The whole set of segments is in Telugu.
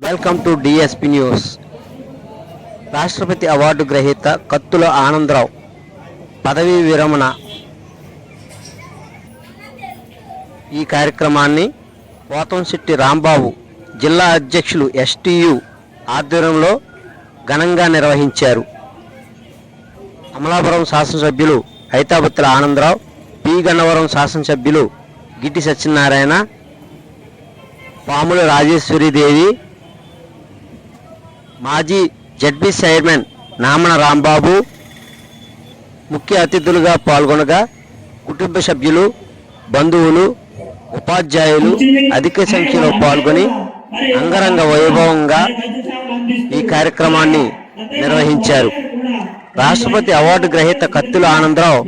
వెల్కమ్ టు డిఎస్పి న్యూస్ రాష్ట్రపతి అవార్డు గ్రహీత కత్తుల ఆనందరావు పదవీ విరమణ. ఈ కార్యక్రమాన్ని పోతంశెట్టి రాంబాబు జిల్లా అధ్యక్షులు ఎస్టీయు ఆధ్వర్యంలో ఘనంగా నిర్వహించారు. అమలాపురం శాసనసభ్యులు హైతాబత్తుల ఆనందరావు పి గన్నవరం శాసనసభ్యులు గిట్టి సత్యనారాయణ పాముల రాజేశ్వరీదేవి మాజీ జడ్బీ చైర్మన్ నామన రాంబాబు ముఖ్య అతిథులుగా పాల్గొనగా కుటుంబ సభ్యులు బంధువులు ఉపాధ్యాయులు అధిక సంఖ్యలో పాల్గొని అంగరంగ వైభవంగా ఈ కార్యక్రమాన్ని నిర్వహించారు. రాష్ట్రపతి అవార్డు గ్రహీత కత్తుల ఆనందరావు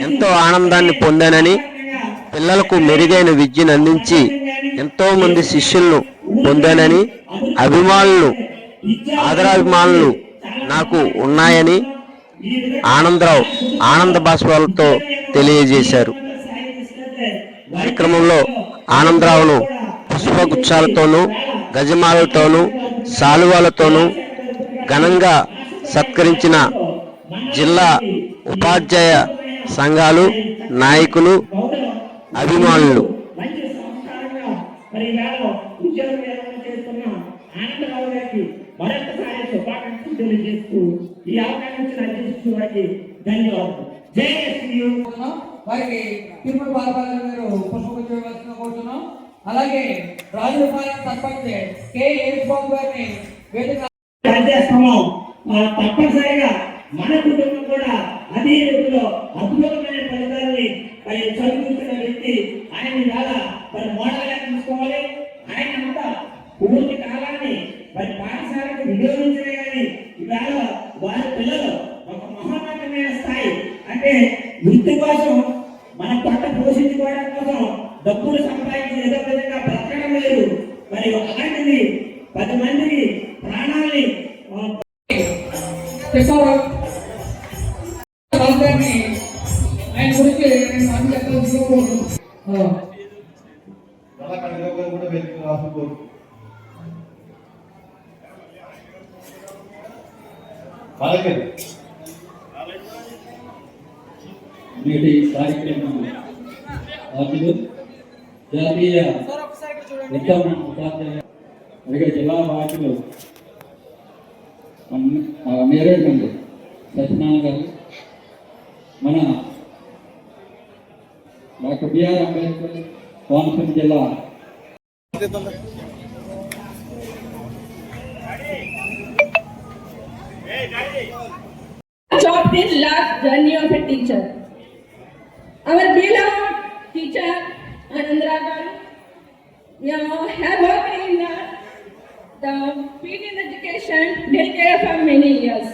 ఎంతో ఆనందాన్ని పొందానని పిల్లలకు మెరుగైన విద్యను అందించి ఎంతో మంది శిష్యులను పొందానని అభిమానులు ఆదరాభిమానులు నాకు ఉన్నాయని ఆనందరావు ఆనంద బాష్పాలతో తెలియజేశారు. కార్యక్రమంలో ఆనందరావును పుష్పగుచ్చాలతోనూ గజమాలతోనూ శాలువాలతోనూ ఘనంగా సత్కరించిన జిల్లా ఉపాధ్యాయ సంఘాలు నాయకులు అభిమానులు మంచి సంస్కారంగా మరి ఈవేళ ఉద్యోగ విరమణ చేస్తున్న ఆనందరావు గారికి మరొకసారి శుభాకాంక్షలు తెలియజేస్తూ ఈ అవకాశం ఇచ్చిన అధ్యక్షుడు వారికి ధన్యవాదాలు. జై ఎస్యు కోరుతున్నాం. వారికి తిరుమల గారు ఇవ్వాల్సిన కోరుతున్నాం. అలాగే రాజుపాలెం సర్పంచ్ కె బాబు గారిని వేదిక చేస్తామో తప్పనిసరిగా మన కుటుంబం కూడా అదే రీతిలో అద్భుతమైన ఫలితాలని మరి చదువుతున్న వ్యక్తి ఆయన ఇవాళ మరి మోడల్గా తీసుకోవాలి. ఆయన అంతా పూర్తి కాలాన్ని మరి పాఠశాలకు వినియోగించలే కానీ ఇవాళ వారి పిల్లలు ఒక మహోన్నతమైన స్థాయి. అంటే వృత్తి కోసం మన పట్ట పోషించుకోవడం కోసం డబ్బులు సంపాదించి ఏదో విధంగా డాక్టర్ బిఆర్ అంబేద్కర్ కోనసీమ జిల్లా chopped in life journey of a teacher. Our beloved teacher, Anandra Garu, you know, have worked in uh, the field in education dedicated for many years.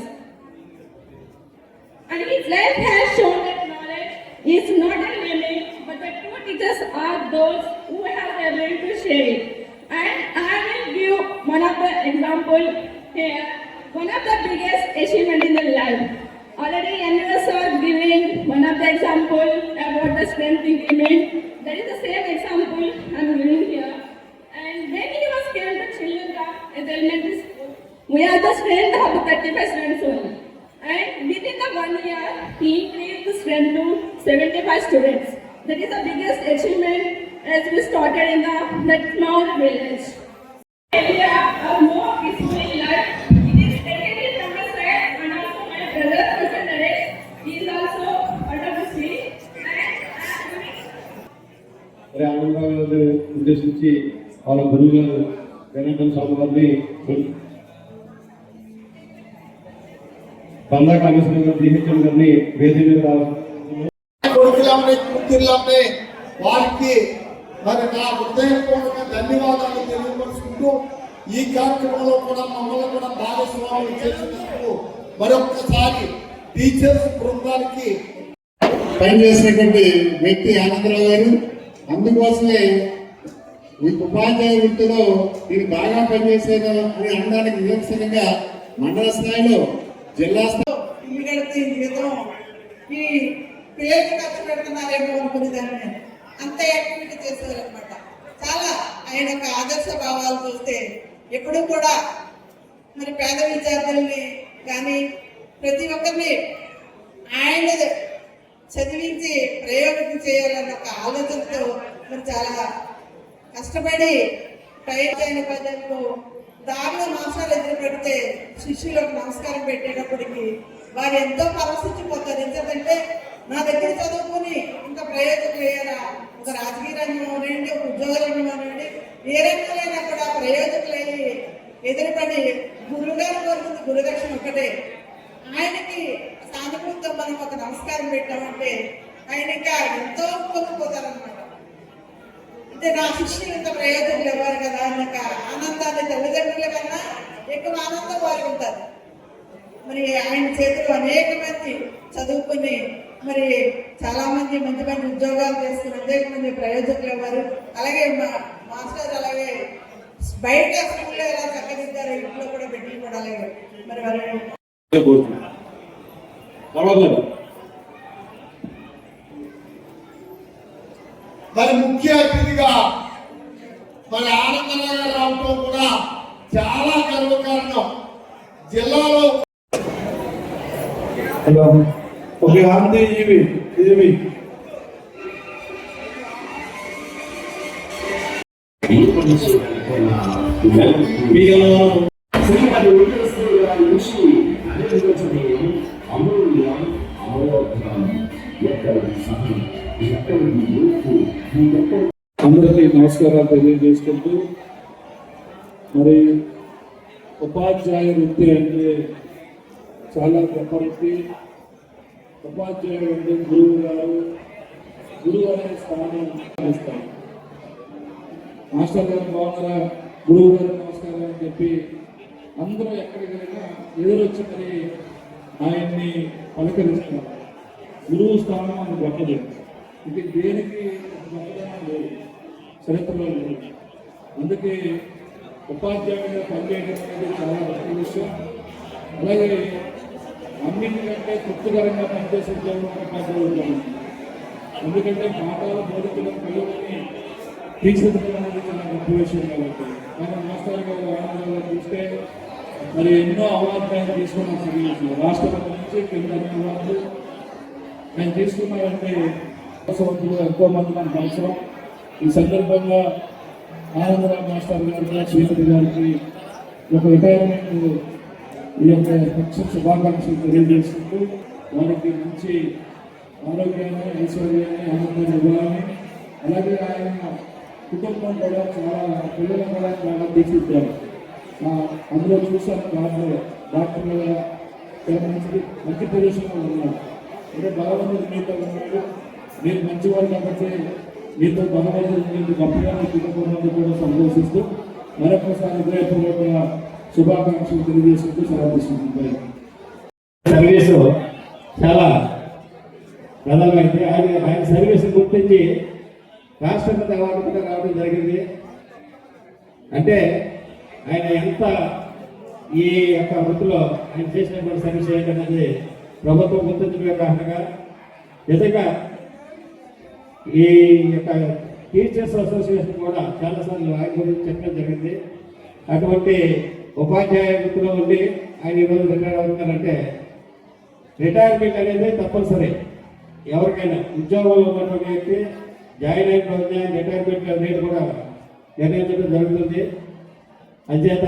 And his life has shown that knowledge is not a limit, but the true teachers are those who have the ability to share it. And I will give one of the example here, one of the biggest achievement in the life. Already NUS are giving one of the example about the strength increment. That is the same గారు గారిని వేదిక మీద వారికి మరి నా హృదయపూర్వక ధన్యవాదాలు తెలియపరుచుకుంటూ ఈ కార్యక్రమంలో కూడా మమ్మల్ని కూడా చేసినందుకు మరొక్కసారి టీచర్స్ బృందానికి పనిచేసినటువంటి వ్యక్తి ఆనందరావు గారు అందుకోసమే ఈ ఉపాధ్యాయ వృత్తిలో ఇది బాగా పనిచేసేది అని అనడానికి నిదర్శనంగా మండల స్థాయిలో జిల్లా స్థాయి ఇల్లు కడితే ఈ పేరు ఖర్చు పెడుతున్నారేమో అనుకునేదాన్ని నేను. అంత యాక్టివిటీ చేసేవారనమాట చాలా ఆయన యొక్క ఆదర్శ భావాలు చూస్తే ఎప్పుడూ కూడా మరి పేద విద్యార్థుల్ని కానీ ప్రతి ఒక్కరిని ఆయన చదివించి ప్రయోగం చేయాలన్న ఒక ఆలోచనతో మరి చాలా కష్టపడి ప్రయత్న పద్ధతులు దారిలో మాసాలు ఎదురు పెడితే శిష్యులకు నమస్కారం పెట్టేటప్పటికి వారు ఎంతో పరవశించిపోతారు ఎందుకంటే నా దగ్గర చదువుకుని ఇంత ప్రయోజనం అయ్యారా ఒక రాజకీయ రంగం అవనండి ఒక ఉద్యోగ రంగం అవనండి ఏ రంగంలో కూడా ప్రయోజకులయ్యి ఎదురుపడి గురుగారు కోరుతుంది గురుదక్షిణ ఒకటే ఆయనకి సానుభూతితో మనం ఒక నమస్కారం పెట్టామంటే ఆయన ఇంకా ఎంతో పొంగిపోతారనమాట అంటే నా శిష్యులు ఇంత ప్రయోజనం ఇవ్వరు కదా అన్న ఆనందాన్ని తల్లిదండ్రుల కన్నా ఎక్కువ ఆనందం వారికి ఉంటుంది మరి ఆయన చేతిలో అనేక మంది చదువుకుని మరి చాలామంది మంచి మంచి ఉద్యోగాలు చేసుకుని అనేక మంది ప్రయోజకులు ఇవ్వరు అలాగే మా మాస్టర్ అలాగే బయట స్కూల్లో ఎలా చక్కదిద్దారు ఇంట్లో కూడా పెట్టి కూడా అలాగే మరి వారు మరి ముఖ్య అతిథిగా మరి ఆనందనగర్ రావటం కూడా చాలా గర్వకారణం. జిల్లాలో హలో ఓకే అంతే ఇవి ఇవి అందరికీ నమస్కారాలు తెలియజేసుకుంటూ మరి ఉపాధ్యాయ వృత్తి అంటే చాలా గొప్ప ఉపాధ్యాయుడు గురువు గారు గురువు అనే స్థానం ఇస్తారు మాస్టర్ గారు బాగున్నారా గురువు గారు నమస్కారం అని చెప్పి అందరూ ఎక్కడికి వెళ్ళినా ఎదురొచ్చి మరి ఆయన్ని పలకరిస్తున్నారు. గురువు స్థానం అని గొప్పది. ఇది దేనికి గొప్పదనం లేదు. చరిత్రలో లేదు. అందుకే ఉపాధ్యాయుడిగా పనిచేయడం అనేది చాలా గొప్ప విషయం. అలాగే అన్నింటికంటే తృప్తికరంగా పనిచేసే ఉద్యోగం ఉద్యోగం. ఎందుకంటే పాఠాలు బోధకులను పిల్లలని తీర్చిదిద్దడం అనేది చాలా గొప్ప విషయం కాబట్టి. కానీ మాస్టర్ గారు ఆనందంలో చూస్తే మరి ఎన్నో అవార్డులు ఆయన తీసుకున్న సర్వీసులు రాష్ట్రపతి నుంచి కింద అవార్డులు. మేము తీసుకున్నారంటే సంవత్సరంలో ఎంతో మంది మనకు అవసరం. ఈ సందర్భంగా ఆనందరావు మాస్టర్ గారు శ్రీమతి గారికి ఒక రిటైర్మెంట్ ఈ యొక్క పక్ష శుభాకాంక్షలు తెలియజేసుకుంటూ వారికి మంచి ఆరోగ్యాన్ని ఐశ్వర్యాన్ని ఆనందాన్ని ఇవ్వాలని అలాగే ఆయన కుటుంబం కూడా చాలా పిల్లలు కూడా చాలా తీర్చిద్దారు అందులో చూశాను దాంట్లో డాక్టర్లు మంచి మంచి పొజిషన్లో ఉన్నారు. అంటే భగవంతుడు మీతో ఉన్నాడు మీరు మంచివాడు కాబట్టి మీతో భగవంతుడు మీకు గొప్పగా కుటుంబం కూడా సంతోషిస్తూ మరొకసారి హృదయపూర్వక శుభాకాంక్షలు తెలియజేసుకుంటూ సెలవు తీసుకుంటున్నాయి సర్వీసు చాలా ప్రధానమైంది ఆయన ఆయన సర్వీస్ గుర్తించి రాష్ట్రపతి అవార్డు కూడా రావడం జరిగింది. అంటే ఆయన ఎంత ఈ యొక్క వృత్తిలో ఆయన చేసినటువంటి సర్వీస్ ఏంటన్నది ప్రభుత్వం గుర్తించడమే కాకుండా నిజంగా ఈ యొక్క టీచర్స్ అసోసియేషన్ కూడా చాలాసార్లు ఆయన గురించి చెప్పడం జరిగింది. అటువంటి ఉపాధ్యాయ వృత్తిలో ఉండి ఆయన ఈరోజు రిటైర్ అవుతున్నారంటే రిటైర్మెంట్ అనేది తప్పనిసరి. ఎవరికైనా ఉద్యోగంలో ఉన్నటువంటి వ్యక్తి జాయిన్ అయిన రోజునే రిటైర్మెంట్ రేట్ కూడా నిర్ణయించడం జరుగుతుంది. అంచేత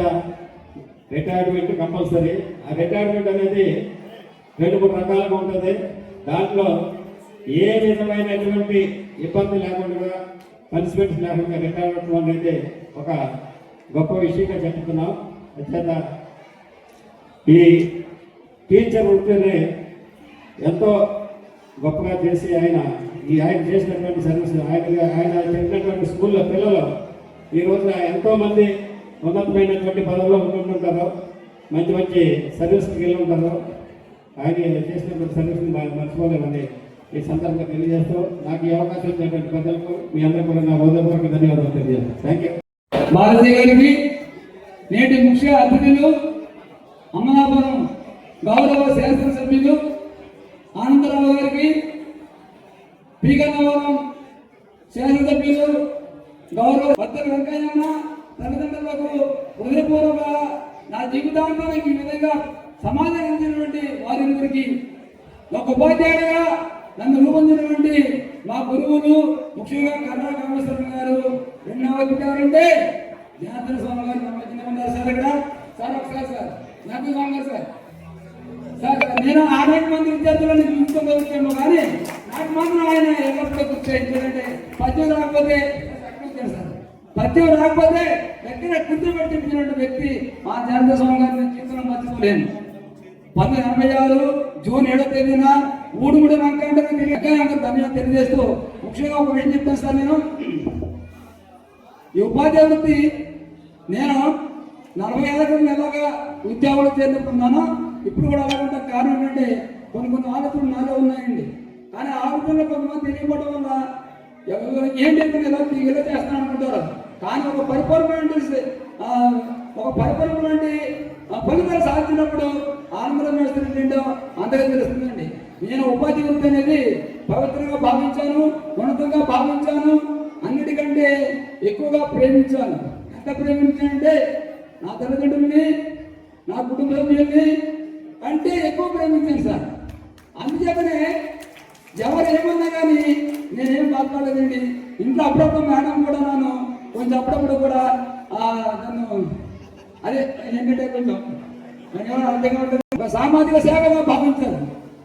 రిటైర్మెంట్ కంపల్సరీ. ఆ రిటైర్మెంట్ అనేది రెండు మూడు రకాలుగా ఉంటుంది. దాంట్లో ఏ విధమైనటువంటి ఇబ్బంది లేకుండా పనిష్మెంట్స్ లేకుండా రిటైర్మెంట్ అనేది ఒక గొప్ప విషయంగా చెప్తున్నాం ముఖ్యంగా ఈ టీచర్ వృత్తిని ఎంతో గొప్పగా చేసి ఆయన. ఈ ఆయన చేసినటువంటి సర్వీస్ ఆయన ఆయన చెప్పినటువంటి స్కూల్లో పిల్లలు ఈ రోజున ఎంతోమంది ఉన్నతమైనటువంటి పదవుల్లో ఉంటుంటారు. మంచి మంచి సర్వీస్కి వెళ్ళి ఉంటారు ఆయన చేసినటువంటి సర్వీస్ని మర్చిపోలేమని ఈ సందర్భంగా తెలియజేస్తూ నాకు ఈ అవకాశం ఇచ్చినటువంటి ప్రజలకు మీ అందరూ కూడా నా హృదయపూర్వక ధన్యవాదాలు తెలియజేస్తాను. థ్యాంక్ యూ భారతి గారికి నేటి ముఖ్య అతిథులు అమలాపురం గౌరవ శాసనసభ్యులు ఆనందరావు గారికి పీకన్నవరం శాసనసభ్యులు గౌరవ భద్ర వెంకయ్యన్న తల్లిదండ్రులకు హృదయపూర్వక నా జీవితాంతానికి ఈ విధంగా సమాజం అందినటువంటి వారిద్దరికి ఒక ఉపాధ్యాయుడిగా నన్ను రూపొందినటువంటి మా గురువులు ముఖ్యంగా కర్ణా కామేశ్వరం గారు రెండవ అంటే జనార్దన స్వామి గారు నా మధ్యన ఉన్నారు సార్ ఇక్కడ. సార్ ఒకసారి సార్. జనార్దన స్వామి గారు సార్ సార్ నేను ఆరేడు మంది విద్యార్థులను చూసుకొని వచ్చాను కానీ నాకు మాత్రం ఆయన ఎల్లప్పుడూ కూర్చోయించారంటే పద్యం రాకపోతే సార్? పద్యం రాకపోతే దగ్గర కూర్చోబెట్టించినటువంటి వ్యక్తి మా జనార్దన స్వామి గారిని జీవితంలో మర్చిపోలేను. పంతొమ్మిది ఎనభై ఆరు జూన్ ఏడో తేదీన ఊడుగుడి తెలియక ధన్యవాదాలు తెలియజేస్తూ ముఖ్యంగా ఒక విషయం చెప్తాను సార్ నేను. ఈ ఉపాధ్యాయ వృత్తి నేను నలభై ఏళ్ళ క్రితం ఎలాగా ఉద్యోగంలో చేరుకున్నాను ఇప్పుడు కూడా అలాగే కారణం ఏంటంటే కొన్ని కొన్ని ఆలోచనలు నాలో ఉన్నాయండి. కానీ ఆ ఆలోచనలు కొంతమంది తెలియకపోవడం వల్ల ఎవరు ఏం చెప్పిన ఎలా ఇలా చేస్తాను అనుకుంటారు. కానీ ఒక పరిపూర్ణమైన ఆ, ఒక పరిపూర్ణమైన ఆ ఫలితాలు సాధించినప్పుడు ఆనందం ఏంటో అంతగా తెలుస్తుందండి. నేను ఉపాధి వృత్తి అనేది పవిత్రంగా భావించాను ఉన్నతంగా భావించాను. అన్నిటికంటే ఎక్కువగా ప్రేమించాను. ఎంత ప్రేమించానంటే నా తల్లిదండ్రుల్ని నా కుటుంబ సభ్యుల్ని అంటే ఎక్కువ ప్రేమించాను సార్. అందుచేతనే ఎవరు ఏమన్నా కానీ నేనేం బాధపడలేదండి ఇంట్లో అప్పుడప్పుడు మేడం కూడా నన్ను కొంచెం అప్పుడప్పుడు కూడా ఆ, నన్ను అదే ఏంటంటే కొంచెం అంతగా ఉంటుంది. సామాజిక సేవగా భావించాను.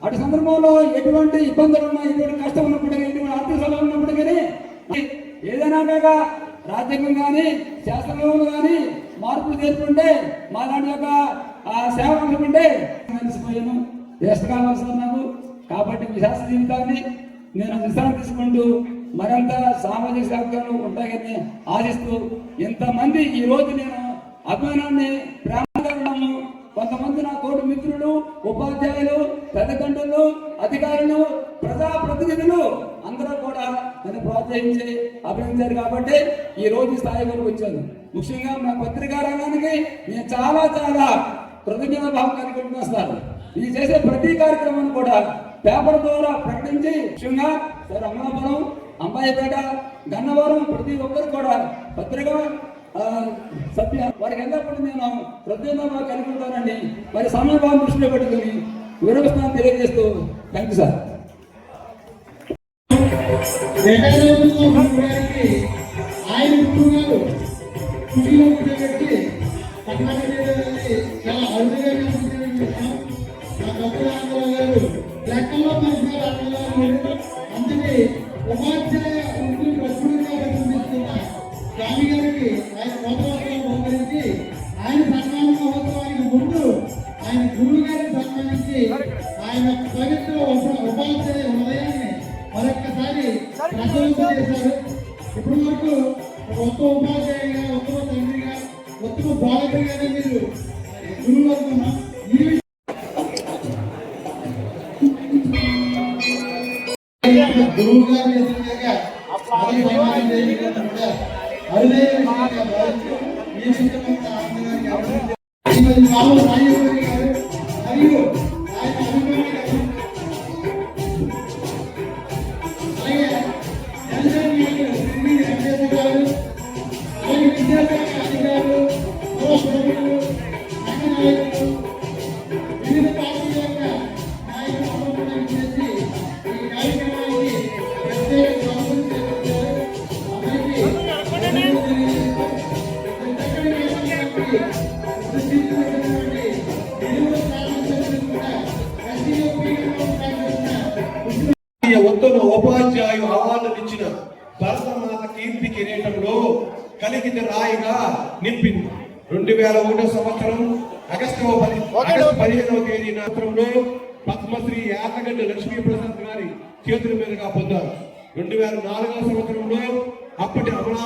అటు సందర్భంలో ఎటువంటి ఇబ్బందులు ఉన్నా ఎటువంటి కష్టం ఉన్నప్పటికీ ఎటువంటి ఆర్థిక సలహా ఉన్నప్పటికీ ఏదైనా రాజ్యాంగం కానీ శాస్త్రంలో కానీ మార్పులు చేసుకుంటే మా దాంట్లో యొక్క ఆ సేవ అనుకుంటే కలిసిపోయాను. దేశకాలం అవసరం నాకు. కాబట్టి మీ శాస్త్ర జీవితాన్ని నేను విశ్రాంతి తీసుకుంటూ మరింత సామాజిక సేవకులు ఉంటాయని ఆశిస్తూ ఇంతమంది ఈ రోజు నేను అభిమానాన్ని ప్రేమగా కొంతమంది నా తోటి మిత్రులు ఉపాధ్యాయులు తల్లిదండ్రులు అధికారులు ప్రజా ప్రతినిధులు అందరూ కూడా నన్ను ప్రోత్సహించి అభినందించారు కాబట్టి ఈ రోజు స్థాయి వరకు వచ్చాను. ముఖ్యంగా మా పత్రికా రంగానికి నేను చాలా చాలా కృతజ్ఞత భావం కలిగి ఉంటున్నాను సార్ ఈ చేసే ప్రతి కార్యక్రమాన్ని కూడా పేపర్ ద్వారా ప్రకటించి ముఖ్యంగా సార్ అమలాపురం అంబాయిపేట గన్నవరం ప్రతి ఒక్కరు కూడా పత్రిక సభ్య వారికి ఎంతప్పుడు నేను ప్రత్యేకంగా కలిగి ఉంటానండి. మరి సమయభావం దృష్టిలో పెట్టుకుని విరమిస్తాను తెలియజేస్తూ థ్యాంక్ యూ సార్. ఆయన కుటుంబాలు కుటుంబం కూర్చోబెట్టి పట్టణాన్ని చాలా అరుదుగా కనిపించిన విషయం మా డబ్బుల ఆంధ్రరావు గారు లెక్కల్లో పరిసరాలు ఆంధ్రరావు అందుకే ఉపాధ్యాయ వృత్తిని ప్రస్తుతంగా ప్రతిబింబిస్తున్న స్వామి గారికి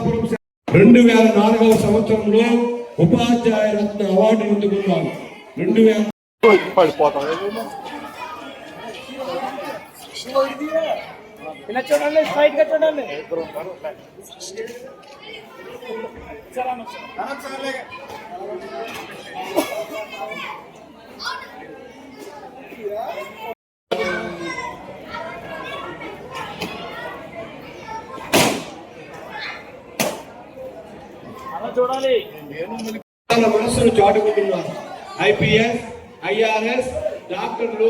అమలాపురం రెండు వేల నాలుగవ సంవత్సరంలో ఉపాధ్యాయ రత్న అవార్డు అందుకున్నాను. రెండు వేల చూడాలి. మనసును చాటుకుంటున్నారు ఐపీఎస్ ఐఆర్ఎస్ డాక్టర్లు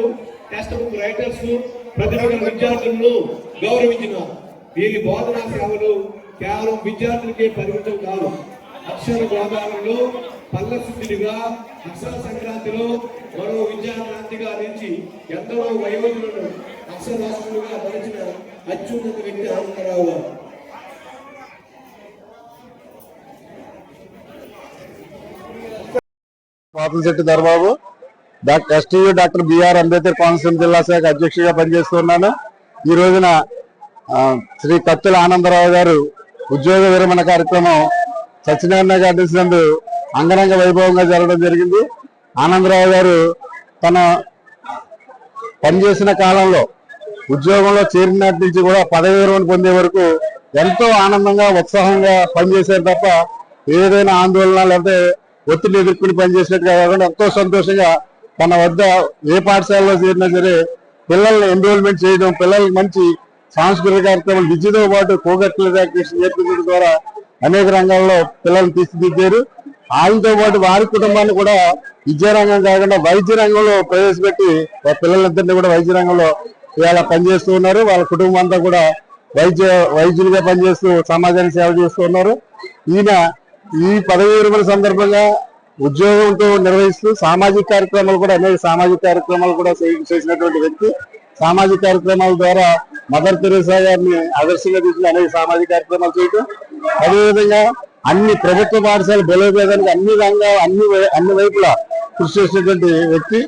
టెస్ట్ బుక్ రైటర్స్ ప్రతి ఒక్క విద్యార్థులను గౌరవించినారు వీరి బోధనా సేవలు కేవలం విద్యార్థులకే పరిమితం కాదు. అక్షర గోదావరిలో పల్లసిద్ధిగా అక్షర సంక్రాంతిలో మరో విద్యాక్రాంతిగా నిలిచి ఎందరో వయోజులను అక్షరాస్తులుగా మరిచిన అత్యున్నత వ్యక్తి ఆనందరావు గారు. Papalasetti Dharbabu doctor STU doctor B R Ambedkar Konaseema జిల్లా శాఖ అధ్యక్షుడిగా పనిచేస్తున్నాను. ఈ రోజున శ్రీ కత్తుల ఆనందరావు గారు ఉద్యోగ విరమణ కార్యక్రమం సత్యనారాయణ గార్డెన్స్ నందు అంగరంగ వైభవంగా జరగడం జరిగింది. ఆనందరావు గారు తన పనిచేసిన కాలంలో ఉద్యోగంలో చేరినటి నుంచి కూడా పదవి విరమణ పొందే వరకు ఎంతో ఆనందంగా ఉత్సాహంగా పనిచేశారు తప్ప ఏదైనా ఆందోళన లేకపోతే ఒత్తిడి ఎదుర్కొని పనిచేసినట్టుగా కాకుండా ఎంతో సంతోషంగా తన వద్ద ఏ పాఠశాలలో చేరినా సరే పిల్లల్ని ఎన్రోల్మెంట్ చేయడం పిల్లలకి మంచి సాంస్కృతిక కార్యక్రమాలు విద్యతో పాటు కోకట్ల నేర్పించడం ద్వారా అనేక రంగాల్లో పిల్లల్ని తీర్చిదిద్దారు. వాళ్ళతో పాటు వారి కుటుంబాన్ని కూడా విద్యారంగం కాకుండా వైద్య రంగంలో ప్రవేశపెట్టి పిల్లలందరినీ కూడా వైద్య రంగంలో ఇవాళ పనిచేస్తూ ఉన్నారు. వాళ్ళ కుటుంబం అంతా కూడా వైద్య వైద్యులుగా పనిచేస్తూ సమాజానికి సేవ చేస్తూ ఉన్నారు. ఈయన ఈ పదవి విరమణ సందర్భంగా ఉద్యోగంతో నిర్వహిస్తూ సామాజిక కార్యక్రమాలు కూడా అనేక సామాజిక కార్యక్రమాలు కూడా చేసినటువంటి వ్యక్తి. సామాజిక కార్యక్రమాల ద్వారా మదర్ తెరేసా గారిని ఆదర్శంగా తీసుకుని అనేక సామాజిక కార్యక్రమాలు చేయటం. అదేవిధంగా అన్ని ప్రభుత్వ పాఠశాల బలోపేదానికి అన్ని రంగా అన్ని వై- అన్ని వైపులా కృషి చేసినటువంటి వ్యక్తి.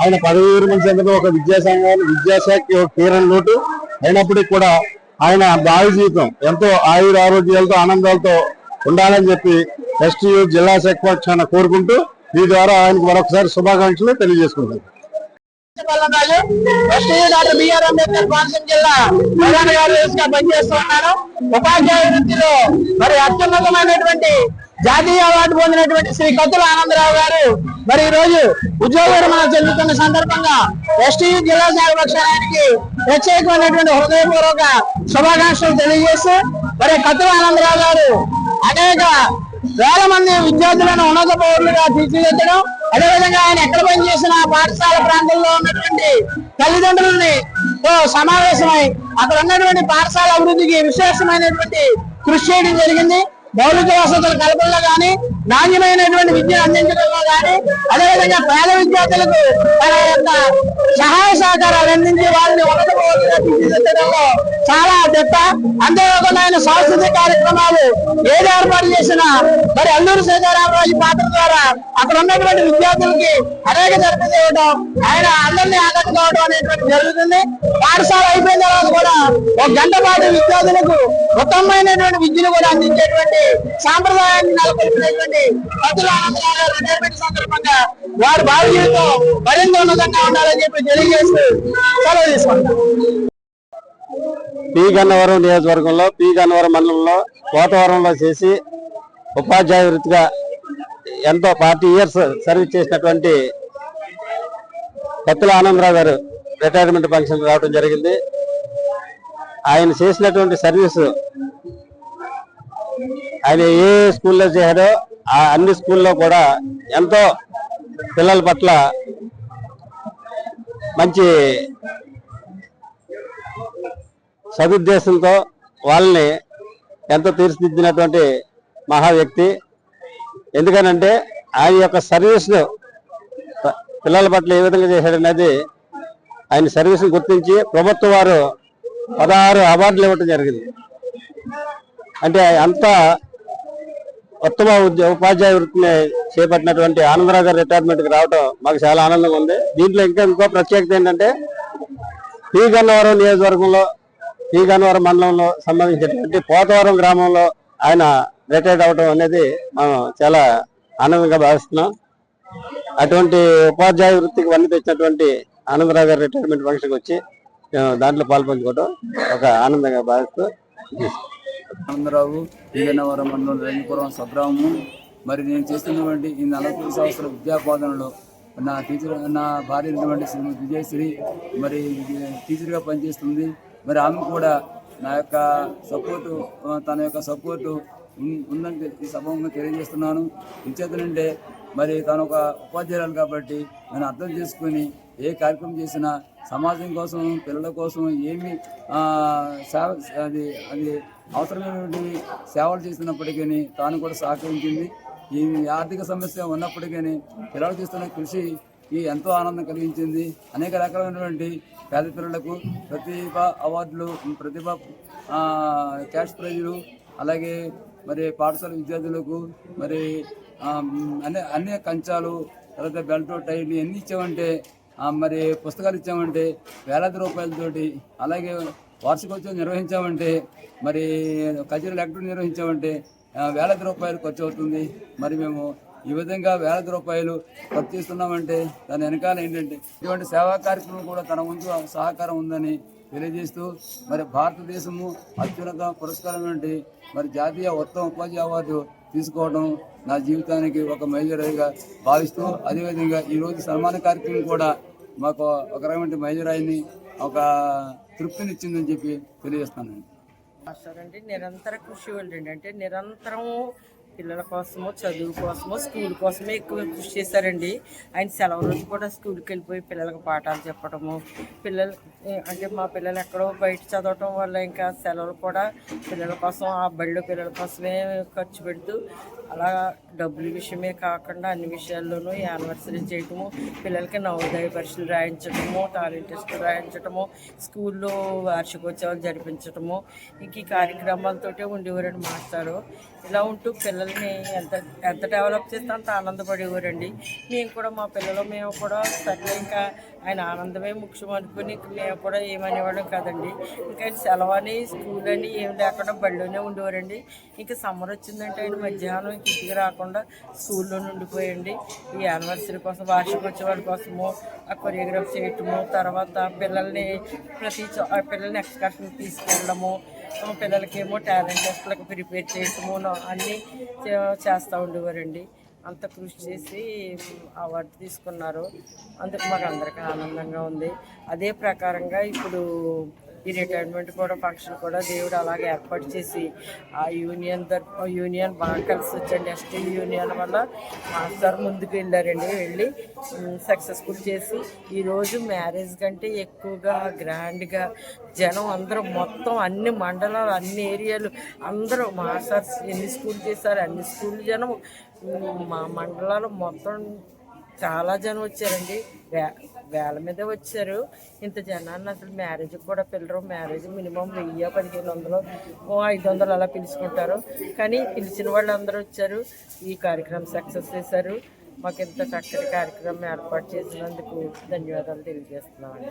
ఆయన పదవి విరమణ సందర్భంగా ఒక విద్యా సంఘాన్ని విద్యాశాఖ తీరని లోటు. అయినప్పటికీ కూడా ఆయన భావి జీవితం ఎంతో ఆయుర ఆరోగ్యాలతో ఆనందాలతో ఉండాలని చెప్పి ఎస్టీయూ జిల్లా శాఖ కోరుకుంటూ ఈ ద్వారా ఆయనకు మరొకసారి శుభాకాంక్షలు తెలియజేసుకుంటాను బిఆర్ అంబేద్కర్ కోనసీమ జిల్లా ప్రధాన కార్యదర్శిగా పనిచేస్తూ ఉన్నాను ఉపాధ్యాయ వృత్తిలో మరి అత్యున్నతమైనటువంటి జాతీయ అవార్డు పొందినటువంటి శ్రీ కత్తుల ఆనందరావు గారు మరి ఈ రోజు ఉద్యోగ విరమణ చెందుతున్న సందర్భంగా ఎస్టీ జిల్లా శాఖ పక్షానికి ప్రత్యేకమైనటువంటి హృదయపూర్వక శుభాకాంక్షలు తెలియజేస్తూ మరి కత్తుల ఆనందరావు గారు అనేక వేల మంది విద్యార్థులను ఉన్నత పౌరులుగా తీర్చిదిద్దడం అదేవిధంగా ఆయన ఎక్కడ పనిచేసిన పాఠశాల ప్రాంతంలో ఉన్నటువంటి తల్లిదండ్రులని తో సమావేశమై అక్కడ ఉన్నటువంటి పాఠశాల అభివృద్ధికి విశేషమైనటువంటి కృషి చేయడం జరిగింది. మౌలిక వసతుల కల్పనలో గాని నాణ్యమైనటువంటి విద్యను అందించడంలో కానీ అదేవిధంగా పేద విద్యార్థులకు తన యొక్క సహాయ సహకారాలు అందించి వారిని ఉన్నత తీర్చిదిద్దడంలో చాలా దిట్ట అంతేకాకుండా ఆయన సాంస్కృతిక కార్యక్రమాలు ఏది ఏర్పాటు చేసినా మరి అల్లూరు సీతారామరాజు పాత్ర ద్వారా అక్కడ ఉన్నటువంటి విద్యార్థులకి అనేక తరగతి ఇవ్వడం ఆయన అందరినీ ఆకట్టుకోవడం అనేటువంటి జరుగుతుంది. పాఠశాల అయిపోయిన తర్వాత కూడా ఒక గంట పాటు విద్యార్థులకు ఉత్తమమైనటువంటి విద్యను కూడా అందించేటువంటి సాంప్రదాయాన్ని నెలకొల్పినటువంటి పద్దుల ఆనందరావు గారు రిటైర్మెంట్ సందర్భంగా వారి భావి జీవితం మరింత ఉన్నతంగా ఉండాలని చెప్పి తెలియజేస్తూ సెలవు తీసుకుంటాం పి. గన్నవరం నియోజకవర్గంలో పి. గన్నవరం మండలంలో కోటవరంలో చేసి ఉపాధ్యాయ వృత్తిగా ఎంతో ఫార్టీ ఇయర్స్ సర్వీస్ చేసినటువంటి పత్తుల ఆనందరావు గారు రిటైర్మెంట్ ఫంక్షన్ రావడం జరిగింది. ఆయన చేసినటువంటి సర్వీసు ఆయన ఏ స్కూల్లో చేశాడో ఆ అన్ని స్కూల్లో కూడా ఎంతో పిల్లల పట్ల మంచి సదుద్దేశంతో వాళ్ళని ఎంతో తీర్చిదిద్దినటువంటి మహా వ్యక్తి. ఎందుకనంటే ఆయన యొక్క సర్వీస్ను పిల్లల పట్ల ఏ విధంగా చేశాడనేది ఆయన సర్వీస్ గుర్తించి ప్రభుత్వం వారు పదహారు అవార్డులు ఇవ్వటం జరిగింది. అంటే అంతా ఉత్తమ ఉపాధ్యాయ వృత్తిని చేపట్టినటువంటి ఆనందరావు గారు రిటైర్మెంట్కి రావడం మాకు చాలా ఆనందంగా ఉంది. దీంట్లో ఇంకా ఇంకో ప్రత్యేకత ఏంటంటే పీ. గన్నవరం నియోజకవర్గంలో పీ. గన్నవరం మండలంలో సంబంధించినటువంటి పోతవరం గ్రామంలో ఆయన రిటైర్డ్ అవడం అనేది మనం చాలా ఆనందంగా భావిస్తున్నాం. అటువంటి ఉపాధ్యాయ వృత్తికి వన్నీ తెచ్చినటువంటి ఆనందరావు గారి రిటైర్మెంట్ ఫంక్షన్కి వచ్చి మేము దాంట్లో పాల్పంచుకోవడం ఒక ఆనందంగా భావిస్తూ ఆనందరావు ఈగనవరం మండలం రేణిపురం సబ్రాము మరి నేను చేస్తున్నటువంటి ఈ నలభై సంవత్సరాల విద్యా బోధనలో నా టీచర్ నా భార్య అయినటువంటి శ్రీమతి విజయశ్రీ మరి టీచర్గా పనిచేస్తుంది. మరి ఆమె కూడా నా యొక్క సపోర్టు తన యొక్క సపోర్టు ఉందంటే ఈ సభంగా తెలియజేస్తున్నాను. ఇచ్చేతనంటే మరి తను ఒక ఉపాధ్యాయురాలు కాబట్టి నేను అర్థం చేసుకుని ఏ కార్యక్రమం చేసినా సమాజం కోసం పిల్లల కోసం ఏమి సేవ అది అది అవసరమైనటువంటి సేవలు చేసినప్పటికీ తాను కూడా సహకరించింది. ఈ ఆర్థిక సమస్య ఉన్నప్పటికీ పిల్లలు చేస్తున్న కృషికి ఎంతో ఆనందం కలిగించింది. అనేక రకాలైనటువంటి పేద పిల్లలకు ప్రతిభ అవార్డులు ప్రతిభ క్యాష్ ప్రైజులు అలాగే మరి పాఠశాల విద్యార్థులకు మరి అనే అన్ని అన్ని కంచాలు తర్వాత బెల్ట్ టైలు ఎన్ని ఇచ్చామంటే మరి పుస్తకాలు ఇచ్చామంటే వేలాది రూపాయలతోటి అలాగే వార్షికోత్సవం నిర్వహించామంటే మరి కచేరీలు లెక్కలు నిర్వహించామంటే వేలాది రూపాయలు ఖర్చు అవుతుంది. మరి మేము ఈ విధంగా వేలాది రూపాయలు ఖర్చు చేస్తున్నామంటే దాని వెనకాల ఏంటంటే ఇటువంటి సేవా కార్యక్రమం కూడా తన ముందు సహకారం ఉందని తెలియజేస్తూ మరి భారతదేశము అత్యున్నత పురస్కారం వంటి మరి జాతీయ ఉత్తమ ఉపాధి అవార్డు తీసుకోవడం నా జీవితానికి ఒక మేజర్గా భావిస్తూ అదేవిధంగా ఈరోజు సన్మాన కార్యక్రమం కూడా మాకు ఒక రకమైన మేజరాయిని ఒక తృప్తినిచ్చిందని చెప్పి తెలియజేస్తానండి మాస్టర్ అంటే నిరంతర కృషి వాళ్ళండి అంటే నిరంతరం పిల్లల కోసము చదువు కోసమో స్కూల్ కోసమే ఎక్కువ కృషి చేశారండి. ఆయన సెలవు రోజు కూడా స్కూల్కి వెళ్ళిపోయి పిల్లలకు పాఠాలు చెప్పడము పిల్లలు అంటే మా పిల్లలు ఎక్కడో బయట చదవటం వల్ల ఇంకా సెలవులు కూడా పిల్లల కోసం ఆ బడిలో పిల్లల కోసమే ఖర్చు పెడుతూ అలా డబ్బుల విషయమే కాకుండా అన్ని విషయాల్లోనూ యానివర్సరీ చేయటము పిల్లలకి నవోదయ పరీక్షలు రాయించటము టాలెంట్ టెస్టులు రాయించటము స్కూల్లో వార్షికోత్సవాలు జరిపించటము ఇంక ఈ కార్యక్రమాలతోటే ఉండేవారని మాస్టారు. ఇలా ఉంటూ పిల్లలు పిల్లల్ని ఎంత ఎంత డెవలప్ చేస్తే అంత ఆనందపడేవారండి. మేము కూడా మా పిల్లలు మేము కూడా సరే ఇంకా ఆయన ఆనందమే ముఖ్యం అనుకుని మేము కూడా ఏమనేవాళ్ళం కదండి. ఇంకా ఆయన సెలవు అని స్కూల్ అని ఏం లేకుండా బడిలోనే ఉండేవారండి. ఇంకా సమ్మర్ వచ్చిందంటే ఆయన మధ్యాహ్నం ఇంటికి రాకుండా స్కూల్లో ఉండిపోయండి ఈ యానివర్సరీ కోసం వార్షికోత్సవాల కోసము ఆ కొరియోగ్రాఫ్ చేయటము తర్వాత పిల్లల్ని ప్రతి చో- పిల్లల్ని ఎక్స్కర్షన్ తీసుకెళ్ళడము పిల్లలకేమో పిల్లలకి ఏమో టాలెంట్ టెస్ట్లకు ప్రిపేర్ చేయటము అన్నీ చేస్తూ ఉండేవారండి. అంత కృషి చేసి అవార్డు తీసుకున్నారు. అందుకు మాకు అందరికీ ఆనందంగా ఉంది. అదే ప్రకారంగా ఇప్పుడు ఈ రిటైర్మెంట్ కూడా ఫంక్షన్ కూడా దేవుడు అలాగే ఏర్పాటు చేసి ఆ యూనియన్ యూనియన్ బాగా కలిసి వచ్చండి ఎస్టీ యూనియన్ వల్ల మాస్టర్ ముందుకు వెళ్ళారండి. వెళ్ళి సక్సెస్ఫుల్ చేసి ఈరోజు మ్యారేజ్ కంటే ఎక్కువగా గ్రాండ్గా జనం అందరూ మొత్తం అన్ని మండలాలు అన్ని ఏరియాలు అందరూ మాస్టర్స్ ఎన్ని స్కూల్ చేశారు అన్ని స్కూల్ జనం మా మండలాలు మొత్తం చాలా జనం వచ్చారండి. వేల మీద వచ్చారు. ఇంత జనాన్ని అసలు మ్యారేజ్కి కూడా పిల్లరు మ్యారేజ్ మినిమం వెయ్యి పదిహేను వందలు ఓ ఐదు వందలు అలా పిలుచుకుంటారు. కానీ పిలిచిన వాళ్ళు అందరూ వచ్చారు. ఈ కార్యక్రమం సక్సెస్ చేశారు. మాకు ఇంత చక్కటి కార్యక్రమం ఏర్పాటు చేసినందుకు ధన్యవాదాలు తెలియజేస్తున్నామండి.